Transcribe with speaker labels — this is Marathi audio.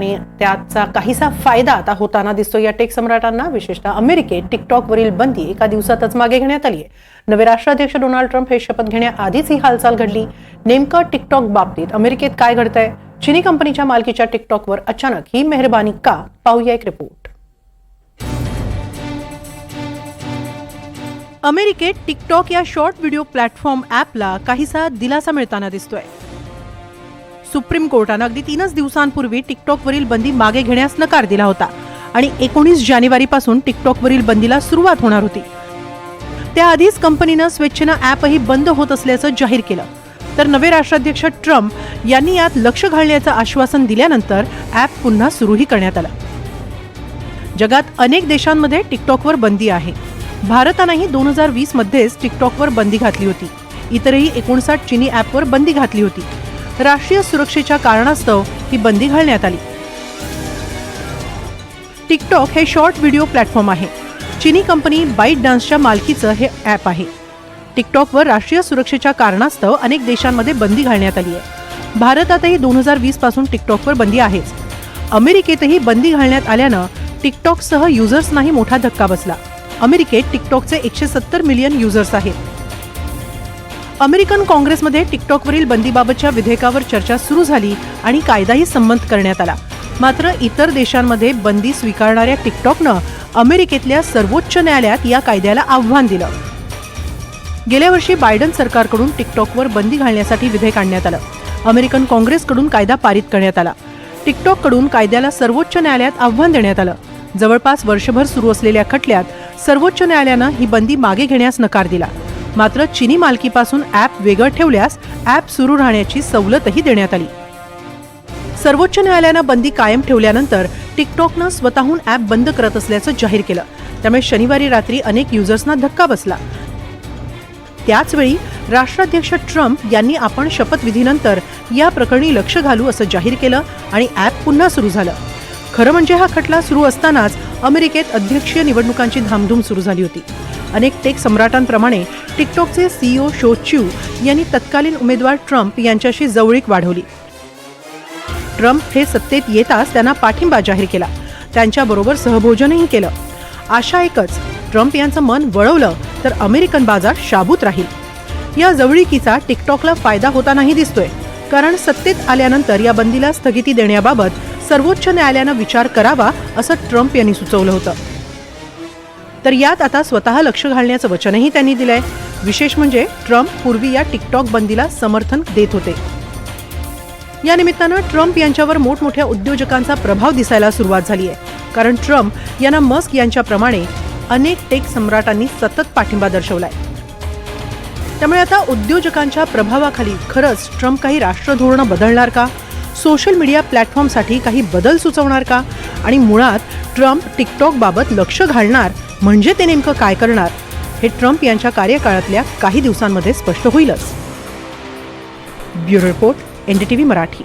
Speaker 1: आणि त्याचा काहीसा फायदा आता होताना दिसतो या टेक सम्राटांना. विशेषतः अमेरिकेत टिकटॉकवरील बंदी एका दिवसातच मागे घेण्यात आली आहे नवे राष्ट्राध्यक्ष डोनाल्ड ट्रम्प हे शपथ घेण्याआधीच ही हालचाल घडली. नेमकं टिकटॉक बाबतीत अमेरिकेत काय घडतंय? चिनी कंपनीच्या मालकीच्या टिकटॉकवर अचानक ही मेहरबानी का? पाहूया एक रिपोर्ट. अमेरिकेत टिकटॉक या शॉर्ट व्हिडिओ प्लॅटफॉर्म ॲपला काहीसा दिलासा मिळताना दिसतोय. सुप्रीम कोर्टानं अगदी तीनच दिवसांपूर्वी टिकटॉकवरील बंदी मागे घेण्यास नकार दिला होता. आणि एकोणीस जानेवारीपासून टिकटॉकवरील बंदीला सुरुवात होणार होती. त्याआधीच कंपनीनं स्वेच्छेनं ॲपही बंद होत असल्याचं जाहीर केलं. तर नवे राष्ट्राध्यक्ष ट्रम्प यांनी यात लक्ष घालण्याचं आश्वासन दिल्यानंतर ॲप पुन्हा सुरूही करण्यात आलं. जगात अनेक देशांमध्ये टिकटॉकवर बंदी आहे. भारतानंही दोन हजार वीसमध्येच टिकटॉकवर बंदी घातली होती. इतरही एकोणसाठ चिनी ॲपवर बंदी घातली होती. राष्ट्रीय सुरक्षेच्या कारणास्तव ही बंदी घालण्यात आली. टिकटॉक हे शॉर्ट व्हिडिओ प्लॅटफॉर्म आहे. चिनी कंपनी बाईट डान्सच्या मालकीचं हे ॲप आहे. टिकटॉकवर राष्ट्रीय सुरक्षेच्या कारणास्तव अनेक देशांमध्ये बंदी घालण्यात आली आहे. भारतातही दोन हजार वीसपासून टिकटॉकवर बंदी आहेच. अमेरिकेतही बंदी घालण्यात आल्यानं टिकटॉकसह युजर्सनाही मोठा धक्का बसला. अमेरिकेत टिकटॉकचे एकशे सत्तर मिलियन युजर्स आहेत. अमेरिकन काँग्रेसमध्ये टिकटॉकवरील बंदीबाबतच्या विधेयकावर चर्चा सुरू झाली आणि कायदाही संमत करण्यात आला. मात्र इतर देशांमध्ये बंदी स्वीकारणाऱ्या टिकटॉकनं अमेरिकेतल्या सर्वोच्च न्यायालयात या कायद्याला आव्हान दिलं. गेल्या वर्षी बायडन सरकारकडून टिकटॉकवर बंदी घालण्यासाठी विधेयक आणण्यात आलं. अमेरिकन काँग्रेसकडून कायदा पारित करण्यात आला. टिकटॉककडून कायद्याला सर्वोच्च न्यायालयात आव्हान देण्यात आलं. जवळपास वर्षभर सुरू असलेल्या खटल्यात सर्वोच्च न्यायालयानं ही बंदी मागे घेण्यास नकार दिला. मात्र चिनी मालकीपासून ॲप वेगळं ठेवल्यास ॲप सुरू राहण्याची सवलतही देण्यात आली. सर्वोच्च न्यायालयानं बंदी कायम ठेवल्यानंतर टिकटॉकनं स्वतःहून ॲप बंद करत असल्याचं जाहीर केलं. त्यामुळे शनिवारी रात्री अनेक युजर्सना धक्का बसला. त्याचवेळी राष्ट्राध्यक्ष ट्रम्प यांनी आपण शपथविधीनंतर या प्रकरणी लक्ष घालू असं जाहीर केलं आणि ॲप पुन्हा सुरू झालं. खरं म्हणजे हा खटला सुरू असतानाच अमेरिकेत अध्यक्षीय निवडणुकांची धामधूम सुरू झाली होती. अनेक टेक सम्राटांप्रमाणे टिकटॉकचे सीईओ शो च्यू यांनी तत्कालीन उमेदवार ट्रम्प यांच्याशी जवळीक वाढवली. ट्रम्प हे सत्तेत येताच त्यांना पाठिंबा जाहीर केला. त्यांच्याबरोबर सहभोजनही केलं. आशा एकच ट्रम्प यांचं मन वळवलं तर अमेरिकन बाजार शाबूत राहील. या जवळीकीचा टिकटॉकला फायदा होतानाही दिसतोय. कारण सत्तेत आल्यानंतर या बंदीला स्थगिती देण्याबाबत सर्वोच्च न्यायालयानं विचार करावा असं ट्रम्प यांनी सुचवलं होतं. तर यात आता स्वतः लक्ष घालण्याचं वचनही त्यांनी दिलंय. विशेष म्हणजे ट्रम्प पूर्वी या टिकटॉक बंदीला समर्थन देत होते. या निमित्तानं ट्रम्प यांच्यावर मोठमोठ्या उद्योजकांचा प्रभाव दिसायला सुरुवात झाली आहे कारण ट्रम्प यांना मस्क यांच्याप्रमाणे अनेक टेक सम्राटांनी सतत पाठिंबा दर्शवलाय. त्यामुळे आता उद्योजकांच्या प्रभावाखाली खरंच ट्रम्प काही राष्ट्रधोरणं बदलणार का? सोशल मीडिया प्लॅटफॉर्मसाठी काही बदल सुचवणार का? आणि मुळात ट्रम्प टिकटॉकबाबत लक्ष घालणार म्हणजे ते नेमकं काय करणार? हे ट्रम्प यांच्या कार्यकाळातल्या काही दिवसांमध्ये स्पष्ट होईलच. Bureau report NDTV Marathi.